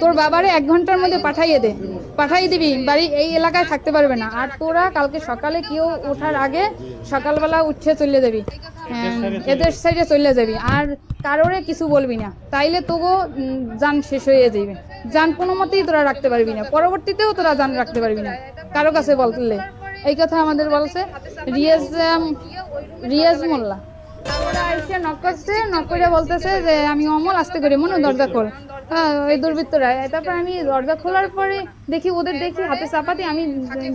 তোর বাবারে এক ঘণ্টার মধ্যে পাঠাইয়ে দে। পাঠাই দিবি বাড়ি এই এলাকায় থাকতে পারবে না। আর তোরা কালকে সকালে কেউ ওঠার আগে সকালবেলা উঠে চলে যাবি। হ্যাঁ, এদের সাইডে চলে যাবি। আর কারোরে কিছু বলবি না। তাইলে তবু উম, যান শেষ হয়ে যাবে যান কোনো মতেই তোরা রাখতে পারবি না। পরবর্তীতেও তোরা যান রাখতে পারবি না। কারও কাছে বললে। এই কথা আমাদের বলছে রিয়াজ রিয়াজ মোল্লা। ওরা এসে নক করছে নক করে বলতেছে যে আমি অমল আসতে করি মনে দরজা খোল হ্যাঁ ওই দুর্বৃত্তরা। তারপর আমি দরজা খোলার পরে দেখি ওদের দেখি হাতে চাপাতি, আমি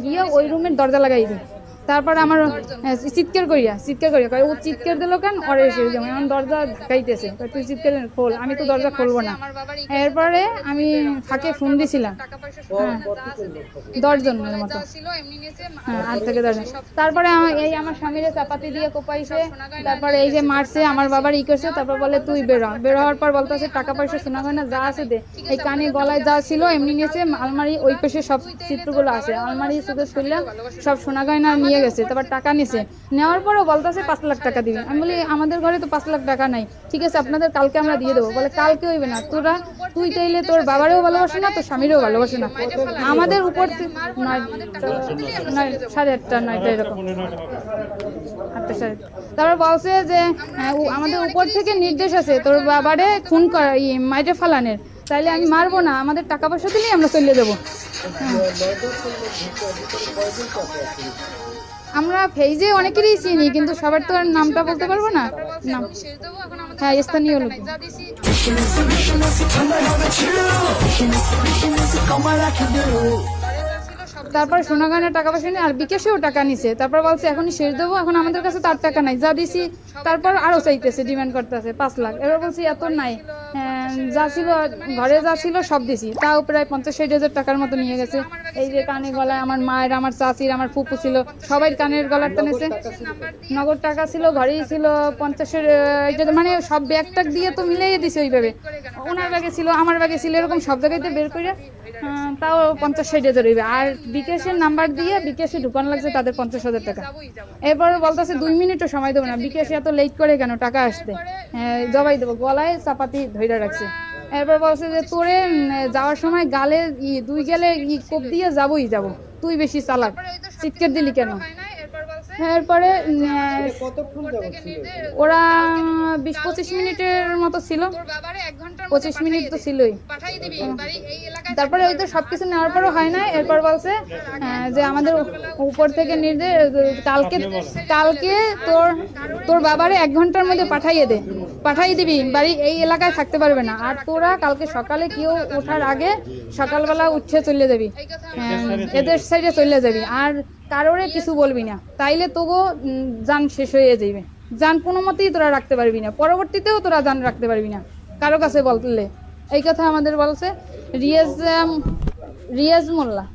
গিয়ে ওই রুমের দরজা লাগাই দিই। তারপর আমার হ্যাঁ, চিৎকার করিয়া চিৎকার করিয়া ও চিৎকার দিল কেন? ওরে এসে যেমন আমার দরজা ঢাকাইতেছে তুই চিৎকার খোল আমি তো দরজা খুলবো না। এরপরে আমি ফাঁকে ফোন দিছিলাম। হ্যাঁ দশজনের মতো। হ্যাঁ আট থেকে দশ তারপরে এই আমার স্বামীরে চাপাতি দিয়ে কোপাইছে। তারপরে এই যে মারছে আমার বাবার ই করছে তারপর বলে তুই বেরো বের হওয়ার পর বলতেছে টাকা পয়সা সোনা গয়না যা আছে দে। এই কানে গলায় যা ছিল এমনি নিয়েছে আলমারি ওই পাশে সব চিত্রগুলো আছে। আলমারি সুযোগ করলাম সব সোনা গয়না নিয়ে গেছে তারপর টাকা নিছে। নেওয়ার পরও বলতেছে পাঁচ লাখ টাকা দিবে। আমি বলি আমাদের ঘরে তো পাঁচ লাখ টাকা নাই। ঠিক আছে আপনাদের কালকে আমরা দিয়ে দেবো। বলে কালকে হইবে না। তোরা তুই চাইলে তোর বাবারেও ভালোবাসে না তোর স্বামীরও ভালোবাসে না। আমাদের উপর নয় নয় সাড়ে আটটা নয়টা এরকম। সাড়ে তারপর বলছে যে আহ, আমাদের উপর থেকে নির্দেশ আছে তোর বাবারে খুন করা মাইটে ফালানের। তাইলে আমি মারবো না আমাদের টাকা পয়সা দিলেই আমরা চলে দেবো হ্যাঁ। আমরা ফেজে অনেকেরই চিনি কিন্তু সবার তো আর নামটা বলতে পারব না। নাম হ্যাঁ স্থানীয় লোক। তারপর সোনা গয়না টাকা পয়সা নিয়ে আর বিকাশেও টাকা নিছে। তারপর বলছে এখনই শেষ দেবো এখন আমাদের কাছে তার টাকা নাই যা দিছি তারপর আরও চাইতেছে ডিমান্ড করতেছে পাঁচ লাখ। এবার বলছি এত নাই। হ্যাঁ, যা ছিল ঘরে যা ছিল সব দিছি। তাও প্রায় পঞ্চাশ ষাট হাজার টাকার মতো নিয়ে গেছে। এই যে কানে গলায় আমার মায়ের, আমার চাচির, আমার ফুপু ছিল, সবাই কানের গলার টানেছে নগদ টাকা ছিল, ঘরেই ছিল পঞ্চাশের মানে সব ব্যাগ ট্যাগ দিয়ে তো মিলিয়ে দিছে ওইভাবে। ওনার ব্যাগে ছিল, আমার ব্যাগে ছিল, এরকম সব জায়গাতে বের করে তাও পঞ্চাশ, ষাট হাজার হইবে আর বিকাশের নাম্বার দিয়ে বিকাশে ঢুকানো লাগছে তাদের পঞ্চাশ হাজার টাকা। এরপর বলতেছে, দুই মিনিটও সময় দেবো না। বিকাশে এত লেট করে কেন? টাকা আসতে। জবাই দেবো, গলায় চাপাতি ধইরা রাখছে। এরপর বলছে যে তোরে যাওয়ার সময় গালে দুই গেলে ই কোপ দিয়ে যাবই যাব। তুই বেশি চালাক। চিৎকার দিলি কেন? এরপরে ওরা বিশ পঁচিশ মিনিটের মতো ছিল। পঁচিশ মিনিট তো ছিলই। তারপরে ওই তো সব কিছু নেওয়ার পরও হয় না এরপর বলছে যে আমাদের উপর থেকে নির্দেশ, কালকে কালকে তোর তোর বাবারে এক ঘণ্টার মধ্যে পাঠাইয়ে দে। পাঠাই দিবি, বাড়ি এই এলাকায় থাকতে পারবে না। আর তোরা কালকে সকালে কেউ ওঠার আগে সকালবেলা উঠে চলে যাবি। এদের সাইডে চলে যাবি। আর কারোরে কিছু বলবি না। তাইলে তবুও যান শেষ হয়ে যাইবে। যান কোনো মতেই তোরা রাখতে পারবি না। পরবর্তীতেও তোরা যান রাখতে পারবি না। কারও কাছে বললে। এই কথা আমাদের বলছে রিয়াজ রিয়াজ মোল্লা।